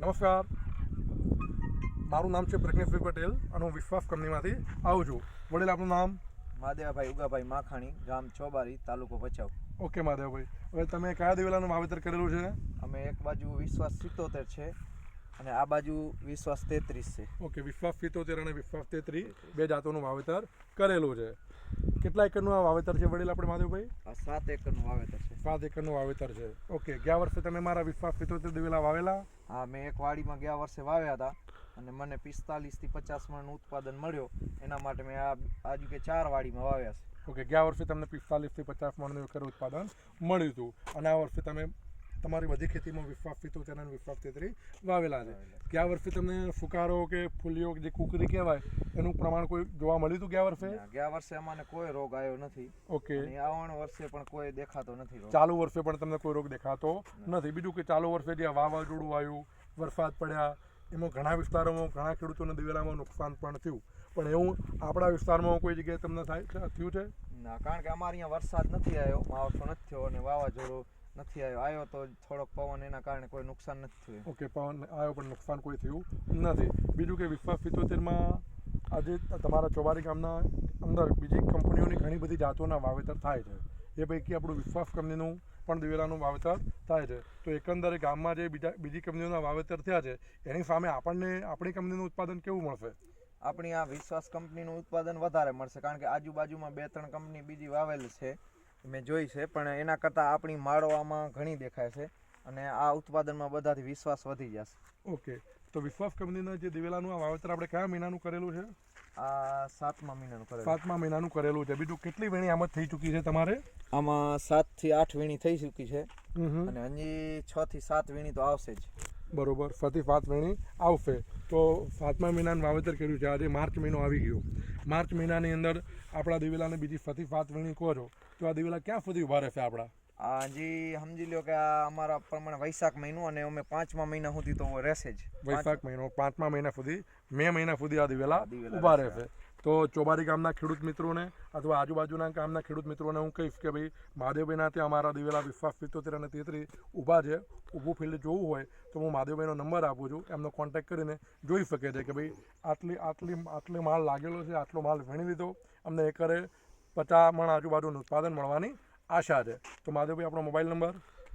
નમસ્કાર. મારું નામ છે પ્રજ્ઞેશભાઈ પટેલ અને હું વિશ્વાસ કંપનીમાંથી આવું છું. વડીલ આપણું નામ? મહાદેવભાઈ ઉગાભાઈ માખાણી ગામ ચોબારી તાલુકો ભચાઉ. ઓકે મહાદેવભાઈ. હવે તમે કયા દિવેલાનું વાવેતર કરેલું છે? અમે એક બાજુ વિશ્વાસ સિત્તોતેર છે અને આ બાજુ વિશ્વાસ તેત્રીસ છે. ઓકે વિશ્વાસ સિત્તોતેર અને વિશ્વાસ તેત્રીસ બે જાતોનું વાવેતર કરેલું છે. કેટલા એકરનું આ વાવેતર છે વડીલ આપણે મહાદેવભાઈ? આ સાત એકરનું વાવેતર છે. સાત એકરનું વાવેતર છે. ઓકે ગયા વર્ષે તમે મારા વિશ્વાસ સિત્તોતેર દિવેલા વાવેલા? હા, મેં એક વાડીમાં ગયા વર્ષે વાવ્યા હતા અને મને પિસ્તાલીસથી પચાસ મણનું ઉત્પાદન મળ્યો. એના માટે મેં આ આજુ કે ચાર વાડીમાં વાવ્યા છે. ઓકે, ગયા વર્ષે તમને પિસ્તાલીસથી પચાસ મણનું એકર ઉત્પાદન મળ્યું હતું. અને આ વર્ષે તમે તમારી બધી ખેતીમાં વિફાફ સિત્તોતેર અને વિફાફ તેત્રી વાવેલા છે. ગયા વર્ષે તમને ફુકારો કે ફૂલીઓ જે કુકરી કહેવાય એનું પ્રમાણ કોઈ જોવા મળ્યું હતું ગયા વર્ષે? ગયા વર્ષે અમારે કોઈ રોગ આવ્યો નથી. ઓકે. આવણ વર્ષે પણ કોઈ દેખાતો નથી ચાલુ વર્ષે પણ તમને કોઈ રોગ દેખાતો નથી. બીજું કે ચાલુ વર્ષે જે વાવાઝોડું આવ્યું વરસાદ પડ્યા એમાં ઘણા વિસ્તારોમાં ઘણા ખેડૂતોને દિવેલામાં નુકસાન પણ થયું. પણ એવું આપણા વિસ્તારમાં કોઈ જગ્યાએ તમને થાય થયું છે? ના કારણ કે અમારે અહીંયા વરસાદ નથી આવ્યો માવઠો નથી થયો અને વાવાઝોડું નથી આવ્યો. આવ્યો તો થોડોક પવન એના કારણે કોઈ નુકસાન નથી થયું. ઓકે પવન આવ્યો પણ નુકસાન કોઈ થયું નથી. બીજું કે વિશ્વાસ સિત્તોતેરમાં આજે તમારા ચોબારી ગામના અંદર બીજી કંપનીઓની ઘણી બધી જાતોના વાવેતર થાય છે. એ પૈકી આપણું વિશ્વાસ કંપનીનું પણ દિવેલાનું વાવેતર થાય છે. તો એકંદરે ગામમાં જે બીજા બીજી કંપનીઓના વાવેતર થયા છે એની સામે આપણને આપણી કંપનીનું ઉત્પાદન કેવું મળશે? આપણી આ વિશ્વાસ કંપનીનું ઉત્પાદન વધારે મળશે. કારણ કે આજુબાજુમાં બે ત્રણ કંપની બીજી વાવેલ છે. મેં જોઈ છે પણ એના કરતાં આપણી માળો આમાં ઘણી દેખાય છે અને આ ઉત્પાદનમાં બધાથી વિશ્વાસ વધી જશે. ઓકે તો વિશ્વાસ કંપનીના જે દિવેલાનું આ વાવેતર આપણે કયા મહિનાનું કરેલું છે? આ સાતમા મહિનાનું કરેલું. સાતમા મહિનાનું કરેલું છે. બીજું કેટલી વીણી આમાં થઈ ચૂકી છે તમારે? આમાં સાતથી આઠ વીણી થઈ ચૂકી છે. અને હજી છ થી સાત વીણી તો આવશે જ. બરોબર છથી સાત વીણી આવશે. તો સાતમા મહિનાનું વાવેતર કર્યું છે. આજે માર્ચ મહિનો આવી ગયો. માર્ચ મહિનાની અંદર આપણા દિવેલાને બીજી છથી ફાતવણી કરો. તો આ દિવેલા ક્યાં સુધી ઊભા રહેશે આપણા? હજી સમજી લો કે આ અમારા પ્રમાણે વૈશાખ મહિનો અને અમે પાંચમા મહિના સુધી તો રહેશે જ. વૈશાખ મહિનો પાંચમા મહિના સુધી મે મહિના સુધી આ દિવેલા ઊભા રહેશે. તો ચોબારી ગામના ખેડૂત મિત્રોને અથવા આજુબાજુના ગામના ખેડૂત મિત્રોને હું કહીશ કે ભાઈ મહાદેવભાઈના ત્યાં અમારા દિવેલા વિશ્વાસ સિત્તોતેર અને તેત્રી ઊભા છે. ઊભું ફિલ્ડ જોવું હોય તો હું મહાદેવભાઈનો નંબર આપું છું. એમનો કોન્ટેક્ટ કરીને જોઈ શકે છે કે ભાઈ આટલી આટલી આટલી માલ લાગેલો છે આટલો માલ વીણી લીધો. અમને એકરે પચાસ મણ આજુબાજુનું ઉત્પાદન મળવાની આશા છે. તો મહાદેવભાઈ આપણો મોબાઈલ નંબર?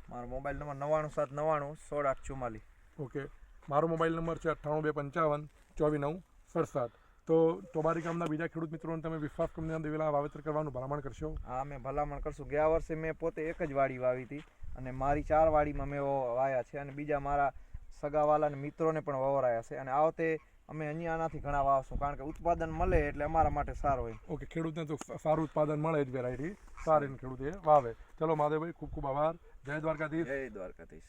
મારો મોબાઈલ નંબર નવ્વાણું સાત નવ્વાણું સોળ આઠ ચુમ્માલીસ ઓકે. મારો મોબાઈલ નંબર છે અઠ્ઠાણું બે પંચાવન ચોવીસ નવ સડસઠ. તો ચોબારી ગામના બીજા ખેડૂત મિત્રોને તમે વિશ્વાસ કંપનીના દિવેલા વાવેતર કરવાનું ભલામણ કરશો? હા અમે ભલામણ કરશું. ગયા વર્ષે મેં પોતે એક જ વાડી વાવી હતી અને મારી ચાર વાડીમાં મેં વાયા છે અને બીજા મારા સગાવાલા અને મિત્રોને પણ વવરાયા છે. અને આ વખતે અમે અહીંયા આનાથી ઘણા વાવશું કારણ કે ઉત્પાદન મળે એટલે અમારા માટે સારું હોય ઓકે ખેડૂતને તો સારું ઉત્પાદન મળે જ વેરાયટી સારી ખેડૂતે વાવે. ચલો માધવભાઈ ખૂબ ખૂબ આભાર. જય દ્વારકાધીશ. જય દ્વારકાધીશ.